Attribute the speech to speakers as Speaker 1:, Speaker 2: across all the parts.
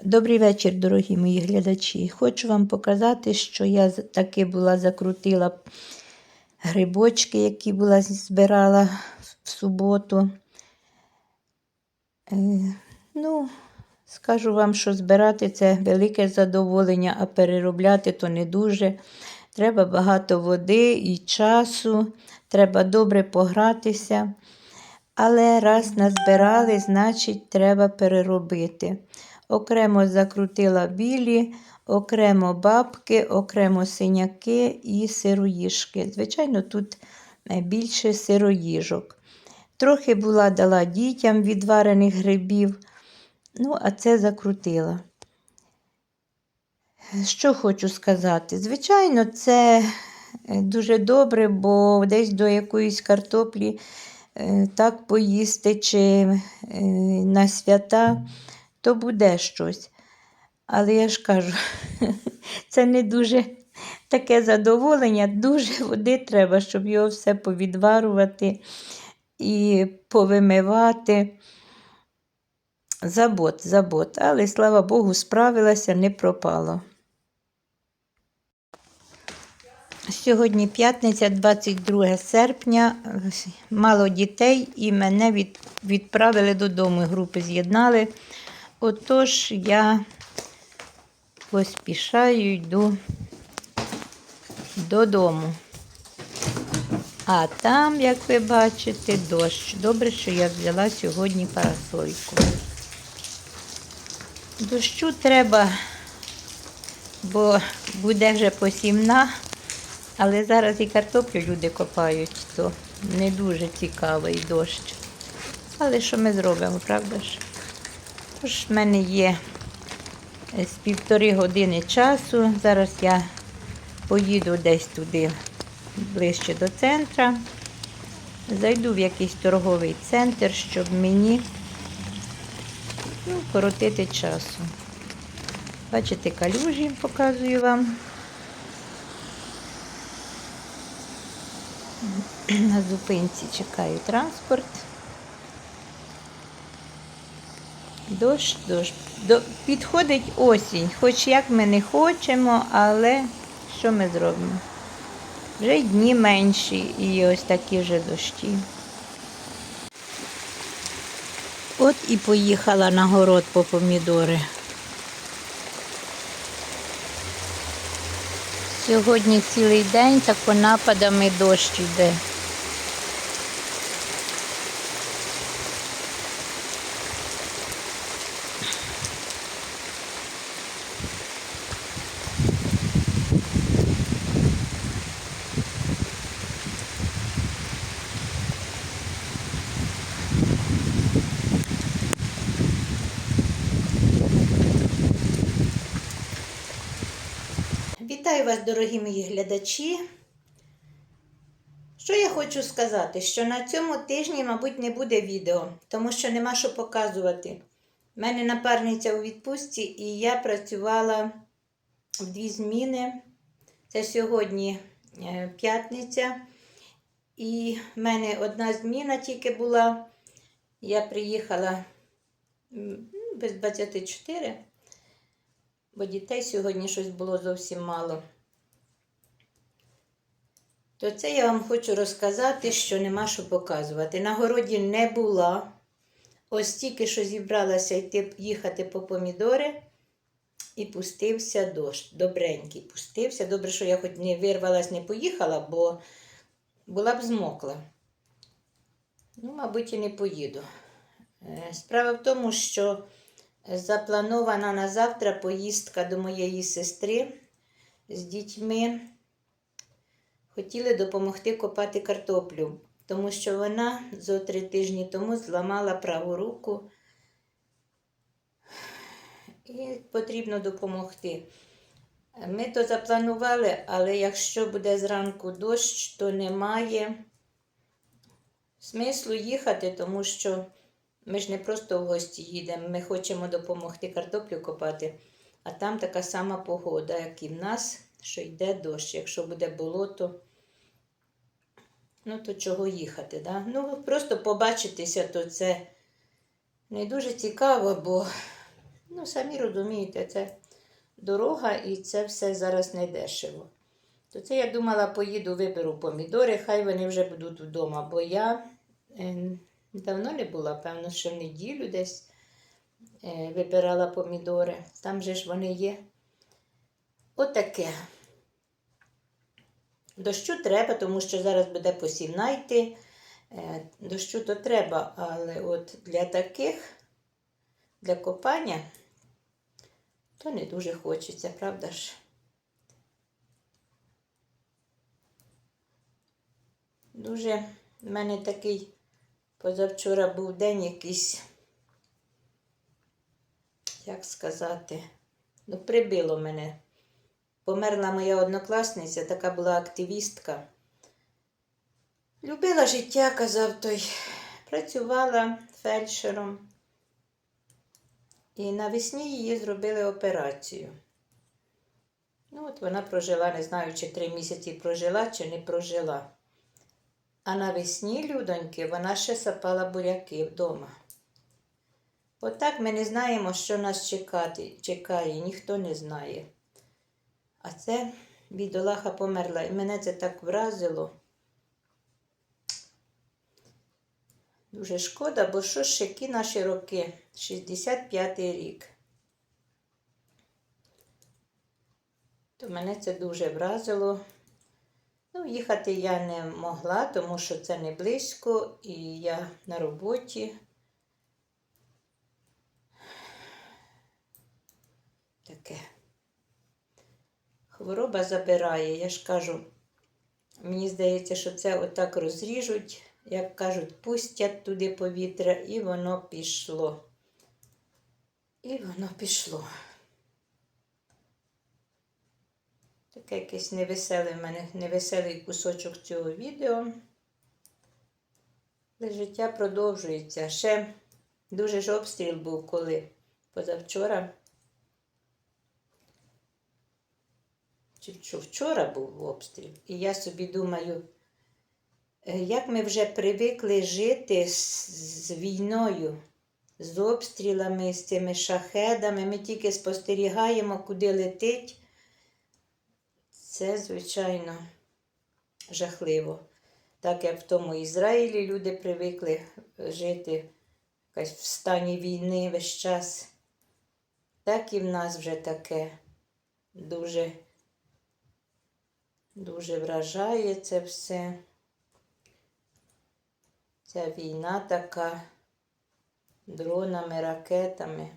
Speaker 1: Добрий вечір, дорогі мої глядачі. Хочу вам показати, що я таки була закрутила грибочки, які була збирала в суботу. Е, ну, скажу вам, що збирати це велике задоволення, а переробляти то не дуже. Треба багато води і часу, треба добре погратися. Але раз назбирали, значить, треба переробити. Окремо закрутила білі, окремо бабки, окремо синяки і сироїжки. Звичайно, тут е, більше сироїжок. Трохи була дала дітям відварених грибів. Ну, а це закрутила. Що хочу сказати? Звичайно, це е, дуже добре, бо десь до якоїсь картоплі е, так поїсти чи на свята, то буде щось. Але я ж кажу, це не дуже таке задоволення, дуже води треба, щоб його все повідварувати і повимивати. Забот, забот. Але слава Богу, справилася, не пропало. Сьогодні п'ятниця, 22 серпня. Мало дітей і мене від, відправили додому. Групи з'єднали. Отож я поспішаю, йду додому. А там, як ви бачите, дощ. Добре, що я взяла сьогодні парасольку. Дощу треба, бо буде вже посівна, але зараз і картоплю люди копають, то не дуже цікавий дощ. Але що ми зробимо, правда ж? Тож в мене є е, з півтори години часу. Зараз я поїду десь туди ближче до центра. Зайду в якийсь торговий центр, щоб мені ну, коротити часу. Бачите, калюжі показую вам. На зупинці чекаю транспорт. Дощ, дощ. До, підходить осінь, хоч як ми не хочемо, але що ми зробимо? Вже й дні менші і ось такі вже дощі. От і поїхала на город по помідори. Сьогодні цілий день тако нападами дощ йде. Вітаю вас, дорогі мої глядачі. Що я хочу сказати? Що на цьому тижні, мабуть, не буде відео, тому що нема що показувати. У мене напарниця у відпустці, і я працювала в дві зміни. Це сьогодні е, п'ятниця. І в мене одна зміна тільки була. Я приїхала ну, без 24 бо дітей сьогодні щось було зовсім мало. То це я вам хочу розказати, що нема що показувати. На городі не була. Ось тільки що зібралася йти їхати по помідори, і пустився дощ. Добренький пустився. Добре, що я хоч не вирвалась, не поїхала, бо була б змокла. Ну, мабуть, і не поїду. Е, Справа в тому, що Запланована на завтра поїздка до моєї сестри з дітьми. Хотіли допомогти копати картоплю, тому що вона зо три тижні тому зламала праву руку і потрібно допомогти. Ми то запланували, але якщо буде зранку дощ, то немає смислу їхати, тому що. Ми ж не просто в гості їдемо, ми хочемо допомогти картоплю копати, а там така сама погода, як і в нас, що йде дощ. Якщо буде болото, ну то чого їхати? Да? Ну, просто побачитися, то це не дуже цікаво, бо ну, самі розумієте, це дорога і це все зараз не дешево. То це я думала, поїду, виберу помідори, хай вони вже будуть вдома, бо я е, давно не була, певно, що в неділю десь е, вибирала помідори. Там же ж вони є. Отаке. Дощу треба, тому що зараз буде посівна йти. Е, Дощу то треба, але от для таких, для копання, то не дуже хочеться, правда ж? Дуже в мене такий позавчора був день якийсь, як сказати, ну, прибило мене. Померла моя однокласниця, така була активістка. Любила життя, казав той. Працювала фельдшером. І навесні її зробили операцію. Ну, от вона прожила, не знаю, чи три місяці прожила, чи не прожила. А навесні, людоньки, вона ще сапала буряки вдома. Отак ми не знаємо, що нас чекати, чекає, ніхто не знає. А це бідолаха померла. І мене це так вразило. Дуже шкода, бо що ж які наші роки? 65-й рік. То мене це дуже вразило. Ну, їхати я не могла, тому що це не близько, і я на роботі. Таке. Хвороба забирає. Я ж кажу, мені здається, що це отак розріжуть, як кажуть, пустять туди повітря, і воно пішло. І воно пішло. Таке якийсь невеселий в мене невеселий кусочок цього відео. Але життя продовжується. Ще дуже ж обстріл був, коли позавчора. Чи вчора був обстріл. І я собі думаю, е, як ми вже привикли жити з, війною, з обстрілами, з цими шахедами. Ми тільки спостерігаємо, куди летить. Це, звичайно, жахливо. Так як в тому Ізраїлі люди привикли жити в стані війни весь час, так і в нас вже таке дуже, дуже вражає це все. Ця війна така дронами, ракетами.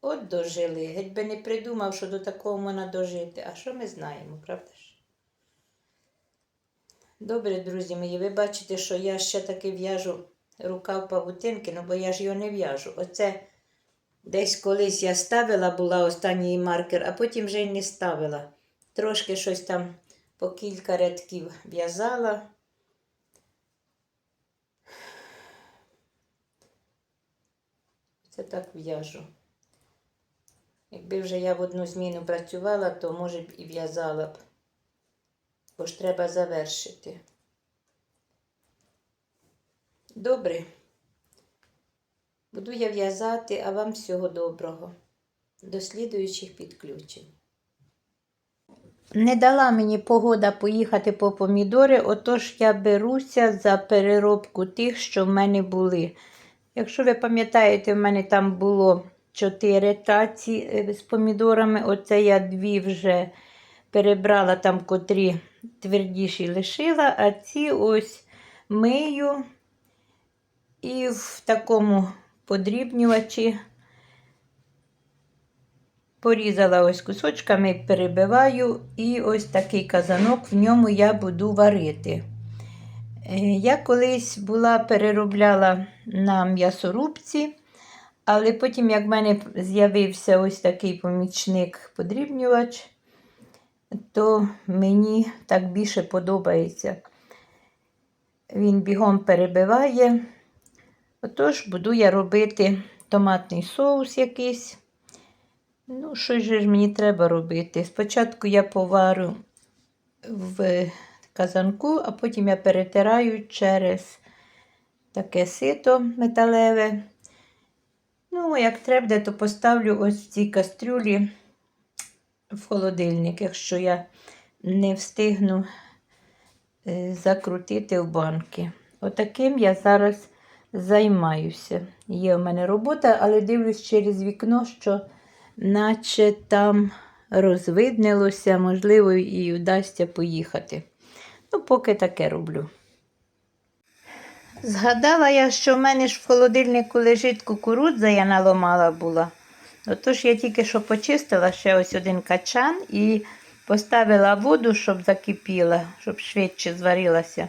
Speaker 1: От дожили. Геть би не придумав, що до такого можна дожити. А що ми знаємо, правда ж? Добре, друзі мої, ви бачите, що я ще таки в'яжу рукав павутинки, ну бо я ж його не в'яжу. Оце десь колись я ставила, була останній маркер, а потім вже й не ставила. Трошки щось там по кілька рядків в'язала. Це так в'яжу. Якби вже я в одну зміну працювала, то, може б, і в'язала б. Бо ж треба завершити. Добре. Буду я в'язати, а вам всього доброго. До слідуючих підключень. Не дала мені погода поїхати по помідори, отож я беруся за переробку тих, що в мене були. Якщо ви пам'ятаєте, в мене там було 4 таці е, з помідорами. Оце я дві вже перебрала там, котрі твердіші лишила, а ці ось мию і в такому подрібнювачі порізала ось кусочками, перебиваю, і ось такий казанок, в ньому я буду варити. Е, Я колись була переробляла на м'ясорубці, але потім, як в мене з'явився ось такий помічник-подрібнювач, то мені так більше подобається. Він бігом перебиває. Отож, буду я робити томатний соус якийсь. Ну, що ж мені треба робити? Спочатку я поварю в казанку, а потім я перетираю через таке сито металеве. Ну, як треба, то поставлю ось в цій кастрюлі в холодильник, якщо я не встигну е, закрутити в банки. Отаким я зараз займаюся. Є у мене робота, але дивлюсь через вікно, що наче там розвиднилося, можливо, і вдасться поїхати. Ну, поки таке роблю. Згадала я, що в мене ж в холодильнику лежить кукурудза, я наломала була. Отож я тільки що почистила ще ось один качан і поставила воду, щоб закипіла, щоб швидше зварилася.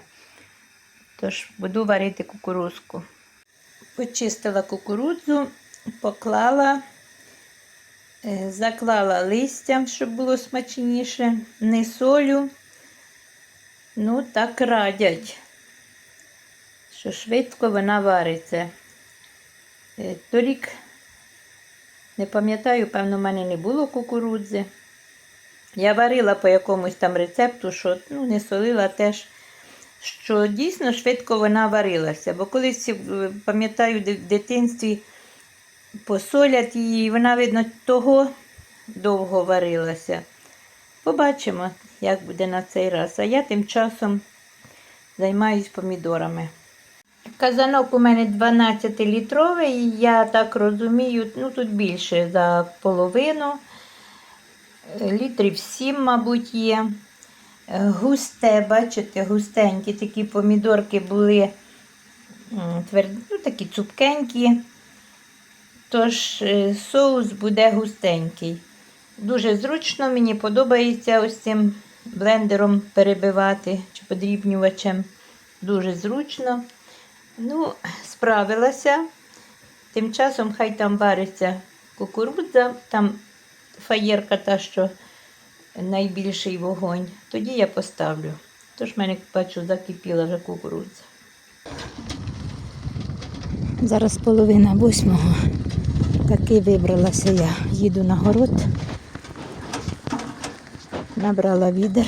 Speaker 1: Тож буду варити кукурузку. Почистила кукурудзу, поклала, заклала листям, щоб було смачніше, не солю. Ну, так радять, що швидко вона вариться. Е, Торік, не пам'ятаю, певно, в мене не було кукурудзи. Я варила по якомусь там рецепту, що ну, не солила теж, що дійсно швидко вона варилася. Бо колись, е, пам'ятаю, в дитинстві посолять її, і вона, видно, того довго варилася. Побачимо, як буде на цей раз. А я тим часом займаюсь помідорами. Казанок у мене 12-літровий, я так розумію, ну тут більше за половину. Літрів 7, мабуть, є. Густе, бачите, густенькі такі помідорки були тверді, ну, такі цупкенькі. Тож е, соус буде густенький. Дуже зручно, мені подобається ось цим блендером перебивати чи подрібнювачем. Дуже зручно. Ну, справилася. Тим часом хай там вариться кукурудза, там фаєрка та, що найбільший вогонь. Тоді я поставлю. Тож в мене, бачу, закипіла вже кукурудза. Зараз половина восьмого. Таки вибралася я. Їду на город. Набрала відер,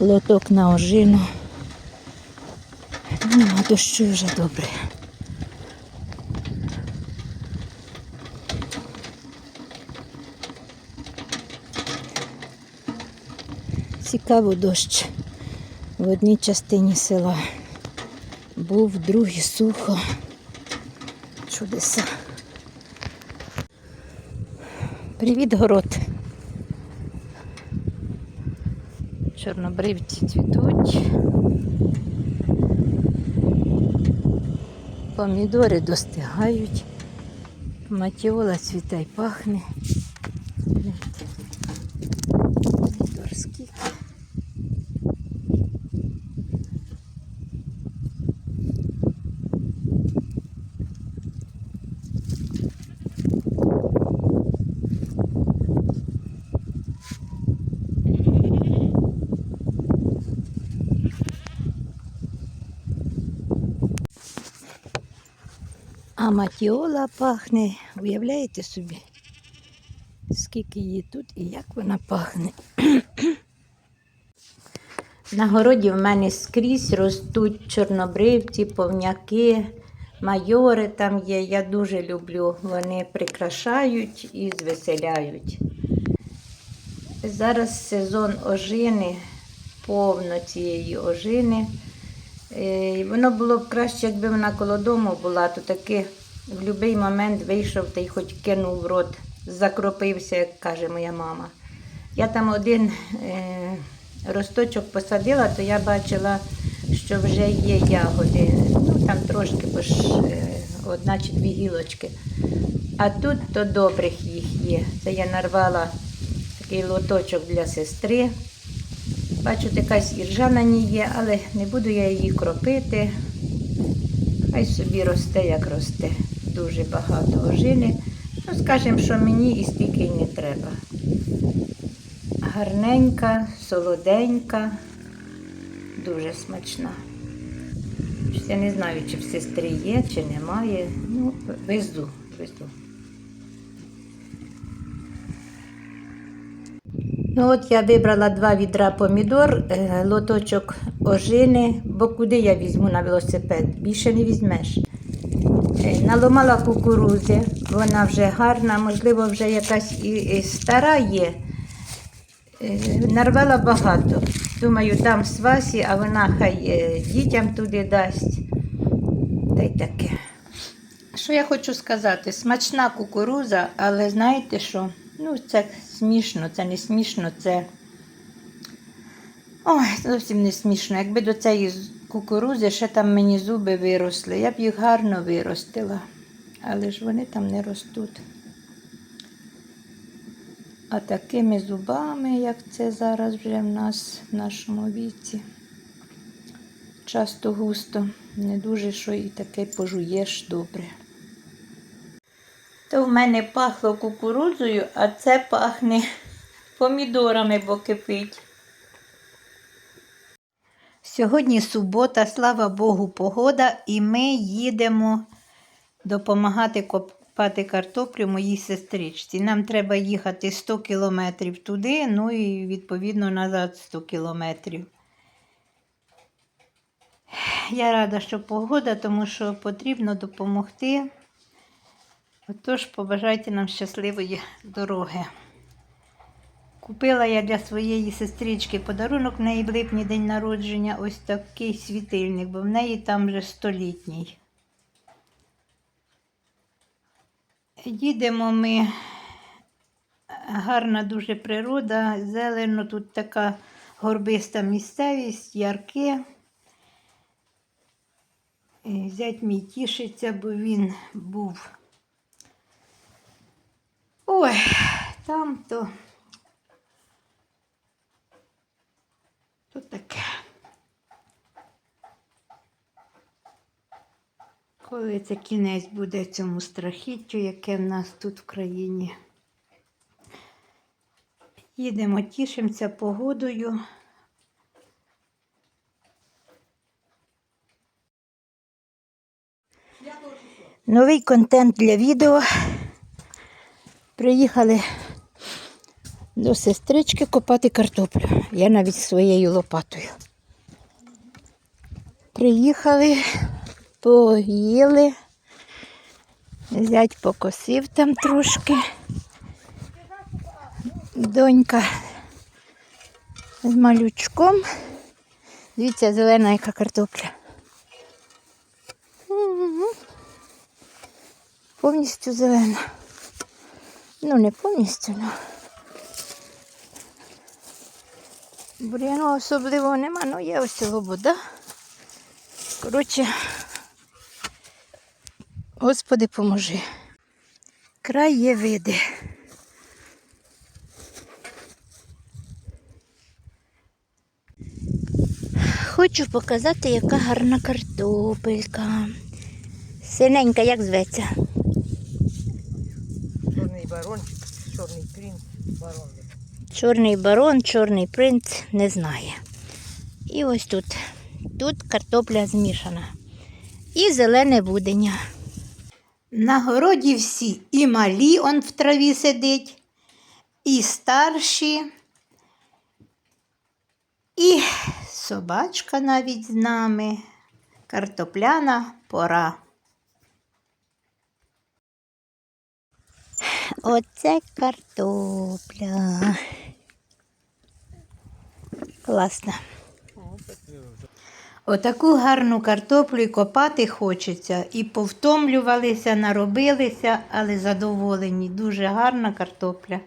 Speaker 1: лоток на ожину. Ну, а дощу вже добре. Цікаво дощ в одній частині села. Був в другій сухо. Чудеса. Привіт, город. Чорнобривці цвітуть. Помідори достигають. Матіола цвітай пахне. Гляньте. Помідор скільки. А матіола пахне, уявляєте собі, скільки її тут і як вона пахне. На городі в мене скрізь ростуть чорнобривці, повняки, майори там є. Я дуже люблю. Вони прикрашають і звеселяють. Зараз сезон ожини, повно цієї ожини. Е, Воно було б краще, якби вона коло дому була, то таки в будь-який момент вийшов та й хоч кинув в рот, закропився, як каже моя мама. Я там один е, росточок посадила, то я бачила, що вже є ягоди. Ну там трошки, бо ж е, одна чи дві гілочки. А тут то добрих їх є. Це я нарвала такий лоточок для сестри. Бачу, якась іржа на ній є, але не буду я її кропити. Хай собі росте, як росте. Дуже багато ожини. Ну, скажімо, що мені і стільки й не треба. Гарненька, солоденька, дуже смачна. Я не знаю, чи в сестри є, чи немає. Ну, везу, везу. Ну от я вибрала два відра помідор, е, лоточок ожини, бо куди я візьму на велосипед? Більше не візьмеш. Е, Наломала кукурузи, вона вже гарна, можливо, вже якась і, стара є. Е, Нарвала багато. Думаю, там свасі, а вона хай дітям туди дасть. Та й таке. Що я хочу сказати? Смачна кукуруза, але знаєте що? Ну, це смішно, це не смішно, це. Ой, зовсім не смішно. Якби до цієї кукурузи ще там мені зуби виросли, я б їх гарно виростила. Але ж вони там не ростуть. А такими зубами, як це зараз вже в нас в нашому віці. Часто густо, не дуже що і таке пожуєш добре. То в мене пахло кукурудзою, а це пахне помідорами, бо кипить. Сьогодні субота, слава Богу, погода, і ми їдемо допомагати копати картоплю моїй сестричці. Нам треба їхати 100 кілометрів туди, ну і відповідно назад 100 кілометрів. Я рада, що погода, тому що потрібно допомогти. Отож, побажайте нам щасливої дороги. Купила я для своєї сестрички подарунок в неї в липні день народження, ось такий світильник, бо в неї там вже столітній. Їдемо ми, гарна дуже природа, зелено, тут така горбиста місцевість, ярки. І Зять мій тішиться, бо він був. Ой, там то. То таке. Коли це кінець буде цьому страхіттю, яке в нас тут в країні. Їдемо, тішимося погодою. Новий контент для відео. Приїхали до сестрички копати картоплю. Я навіть своєю лопатою. Приїхали, поїли. Зять покосив там трошки. Донька з малючком. Дивіться, зелена яка картопля. Повністю зелена. Ну, не повністю, але. Бур'яну особливо нема, ну є ось лобода. Коротше, Господи, поможи. Край є види. Хочу показати, яка гарна картопелька. Синенька, як зветься?
Speaker 2: Чорний барончик, чорний принц, барон.
Speaker 1: Чорний барон, чорний принц не знає. І ось тут. Тут картопля змішана. І зелене будення. На городі всі і малі он в траві сидить, і старші, і собачка навіть з нами. Картопляна пора. Оце картопля. Класно. Отаку гарну картоплю й копати хочеться. І повтомлювалися, наробилися, але задоволені. Дуже гарна картопля.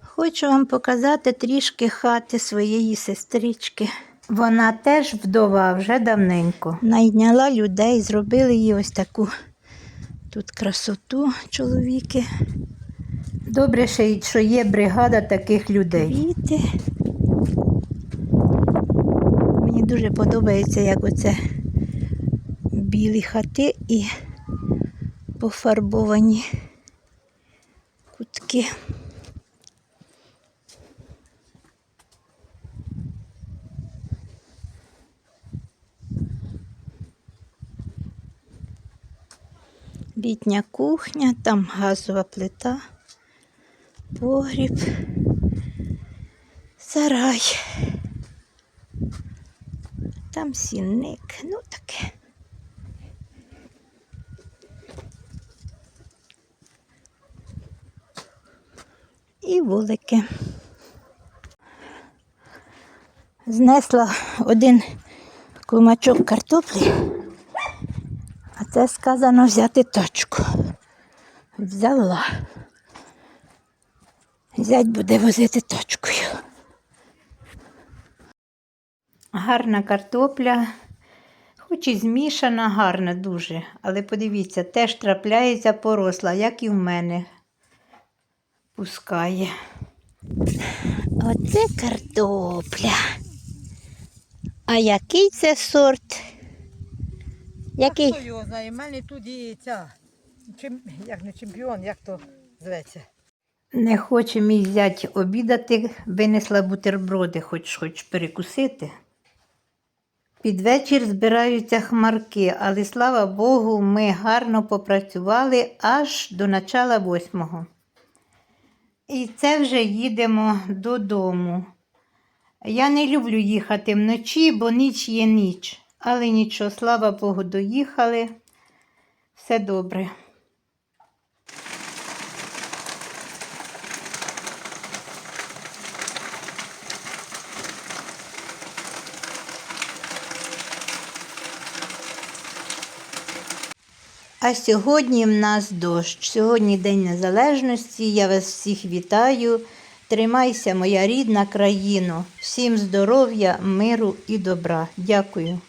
Speaker 1: Хочу вам показати трішки хати своєї сестрички. Вона теж вдова вже давненько. Найняла людей, зробили їй ось таку тут красоту чоловіки. Добре, ще що є бригада таких людей. Квіти. Мені дуже подобається, як оце білі хати і пофарбовані кутки. літня кухня, там газова плита, погріб, сарай, там сінник, ну таке. І вулики. Знесла один клумачок картоплі це сказано взяти точку. Взяла. Зять буде возити точкою. Гарна картопля, хоч і змішана, гарна дуже. Але подивіться, теж трапляється поросла, як і в мене. Пускає. Оце картопля. А який це сорт? Який?
Speaker 2: А хто його знає? У мене тут і ця, чим, як не чемпіон, як то зветься.
Speaker 1: Не хоче мій зять обідати, винесла бутерброди, хоч хоч перекусити. Під вечір збираються хмарки, але слава Богу, ми гарно попрацювали аж до начала восьмого. І це вже їдемо додому. Я не люблю їхати вночі, бо ніч є ніч. Але нічого, слава Богу, доїхали. Все добре. А сьогодні в нас дощ. Сьогодні День Незалежності. Я вас всіх вітаю. Тримайся, моя рідна країно. Всім здоров'я, миру і добра. Дякую.